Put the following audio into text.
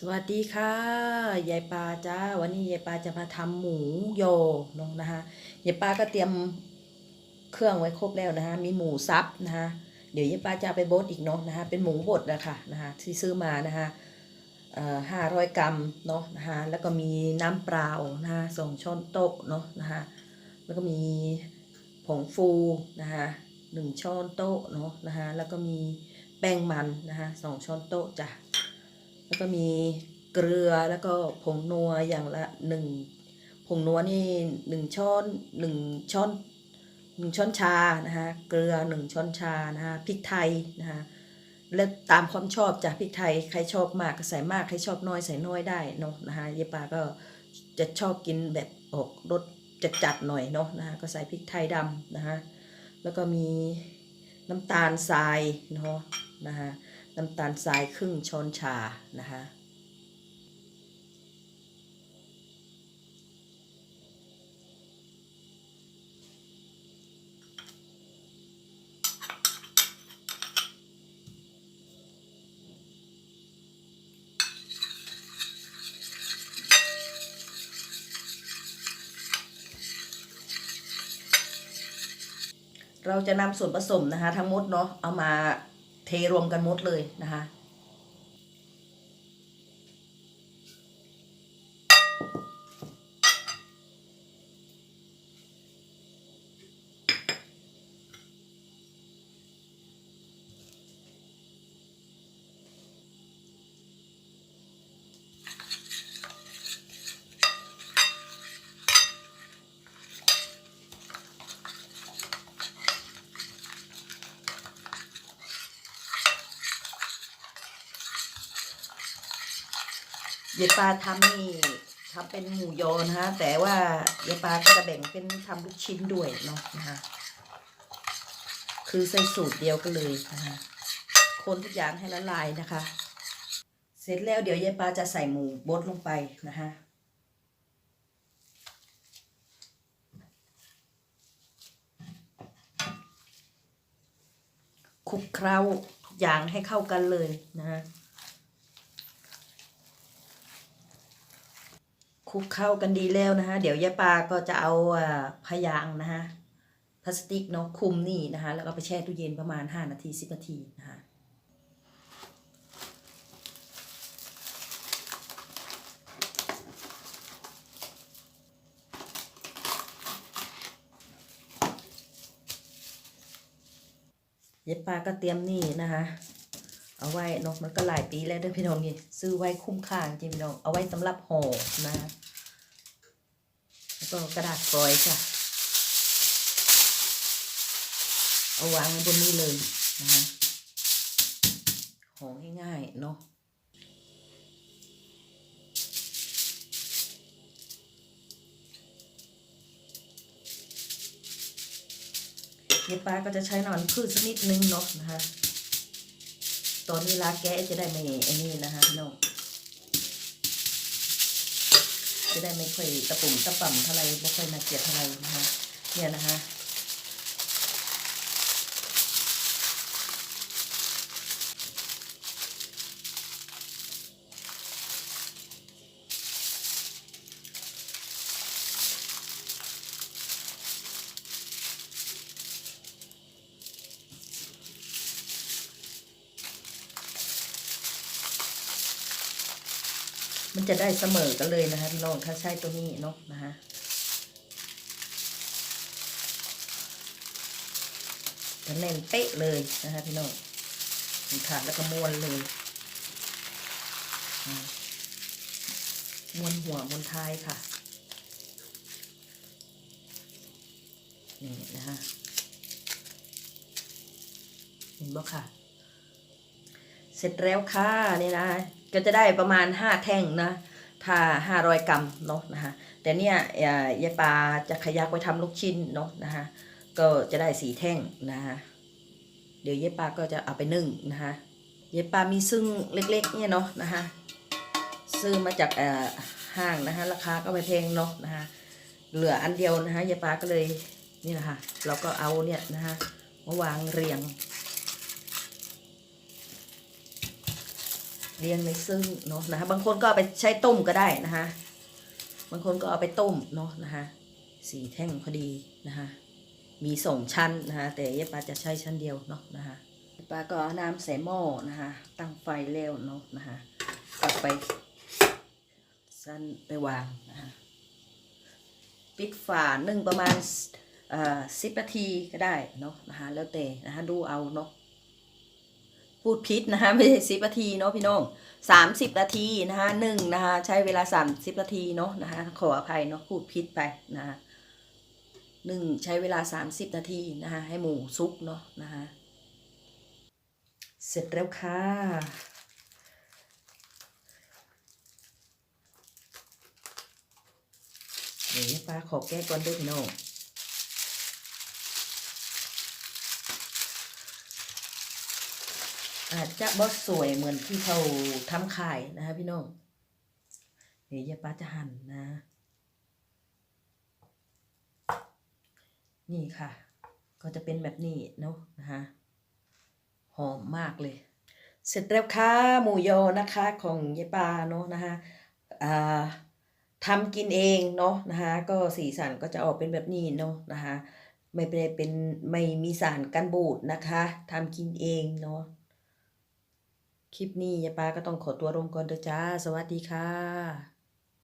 สวัสดีค่ะยายปาจ้าวันนี้ยายปาจะมาทำหมูโยเนาะนะคะยายปาก็เตรียมเครื่องไว้ครบแล้วนะคะมีหมูสับนะคะเดี๋ยวยายปาจะไปบดอีกเนาะนะคะเป็นหมูบดนะคะนะคะที่ซื้อมานะคะเอ่อห้าร้อยกรัมเนาะนะคะแล้วก็มีน้ำเปล่านะคะสองช้อนโต๊ะเนาะนะคะแล้วก็มีผงฟูนะคะหนึ่งช้อนโต๊ะเนาะนะคะแล้วก็มีแป้งมันนะคะสองช้อนโต๊ะจ้ะ แล้วก็มีเกลือแล้วก็ผงนัวอย่างละหนึ่งผงนัวนี่หนึ่งช้อนหนึ่งช้อนหนึ่งช้อนชานะคะเกลือหนึ่งช้อนชานะคะพริกไทยนะคะและตามความชอบจากพริกไทยใครชอบมากก็ใส่มากใครชอบน้อยใส่น้อยได้เนาะนะคะเยปาก็จะชอบกินแบบออกรสจัดๆหน่อยเนาะนะคะก็ใส่พริกไทยดำนะคะแล้วก็มีน้ำตาลทรายเนาะนะคะ น้ำตาลทรายครึ่งช้อนชานะคะเราจะนำส่วนผสมนะคะ ทั้งหมดเนาะเอามา เทรวมกันหมดเลยนะคะ เยายปาทำนี่ทำเป็นหมูยอนะคะแต่ว่าเยายปาก็จะแบ่งเป็นทำลูกชิ้นด้วยเนาะนะคะคือใส่สูตรเดียวกันเลยนะคะคนทุกอย่างให้ละลายนะคะ เสร็จแล้วเดี๋ยวยายปาจะใส่หมูบดลงไปนะคะคลุกเคล้าทุกอย่างให้เข้ากันเลยนะคะ คลุกเข้ากันดีแล้วนะคะ เดี๋ยวยายปาก็จะเอาพยางนะคะพลาสติกเนาะคลุมนี่นะคะ แล้วก็ไปแช่ตู้เย็นประมาณ 5 นาที 10 นาทีนะคะยายปาก็เตรียมนี่นะคะ เอาไว้เนกมันก็หลายปีแล้วเด้อพี่น้องนี่ซื้อไว้คุ้มค่าจริงพี่น้องเอาไว้สำหรับห่อนะแล้วก็กระดาษฟอยล์ค่ะเอาวางไว้บนนี้เลยนะคะห่อง่ายๆเนาะเดี๋ยวป้าก็จะใช้นอนพืชสักนิดนึงเนาะนะคะ ตอนนี้ลาแกะจะได้ไม่ไอ้นี่นะคะพี่น้องจะได้ไม่ค่อยตะปุ่มตะป่ำเท่าไรไม่ค่อยน่าเกลียดเท่าไรนะคะเนี่ยนะคะ มันจะได้เสมอกันเลยนะคะพี่น้องถ้าใช้ตัวนี้เนาะนะคะจะแน่นเป๊ะเลยนะคะพี่น้องขาดแล้วก็ม้วนเลยม้วนหัวม้วนท้ายค่ะนี่นะคะเห็นบ่ค่ะ เสร็จแล้วค่ะนี่นะ ก็จะได้ประมาณ 5 แท่งนะถ้า 500 กรัมเนาะนะคะแต่เนี่ยอ่ายายปลาจะขยักไว้ทำลูกชิ้นเนาะนะคะก็จะได้สีแท่งนะคะเดี๋ยวยายปลาก็จะเอาไปนึ่งนะคะยายปลามีซึ่งเล็กๆเนี่ยเนาะนะคะซื้อมาจากเอ่อห้างนะคะราคาก็ไม่แพงเนาะนะคะเหลืออันเดียวนะคะยายปลาก็เลยนี่แหละค่ะเราก็เอาเนี่ยนะคะมาวางเรียง เลี้ยงในซึ่งเนาะนะคะบางคนก็เอาไปใช้ต้มก็ได้นะคะบางคนก็เอาไปต้มเนาะนะคะสีแท่งพอดีนะคะมีสองชั้นนะคะแต่ยายปาจะใช้ชั้นเดียวเนาะนะคะยายปลาก็เอาน้ำใส่หม้อนะคะตั้งไฟเร็วเนาะนะคะก็ไปสั้นไปวางนะคะปิดฝานึ่งประมาณอ่อสิบนาทีก็ได้เนาะนะคะแล้วแต่นะคะดูเอาเนาะ พูดพิษนะคะไม่ใช่สิบนาทีเนาะพี่น้องสามสิบนาทีนะคะหนึ่งนะคะใช้เวลาสามสิบนาทีเนาะนะคะขออภัยเนาะพูดพิษไปนะคะหนึ่งใช้เวลา30นาทีนะคะให้หมูซุกเนาะนะคะเสร็จแล้วค่ะเดี๋ยวป้าขอแก้ก่อนด้วยพี่น้อง อาจจะบอสสวยเหมือนที่เขาทำขายนะคะพี่น้องเดี๋ยวยายป้าจะหั่นนะ นี่ค่ะ ก็จะเป็นแบบนี้เนาะนะคะหอมมากเลย เสร็จแล้วค่ะหมูยอนะคะ ของยายปาเนาะนะคะอ่าทำกินเองเนาะนะคะก็สีสันก็จะออกเป็นแบบนี้เนาะนะคะไม่เป็นเป็นไม่มีสารกันบูดนะคะทำกินเองเนาะ คลิปนี้ยายปาก็ต้องขอตัวลงก่อนเด้อจ้า สวัสดีค่ะ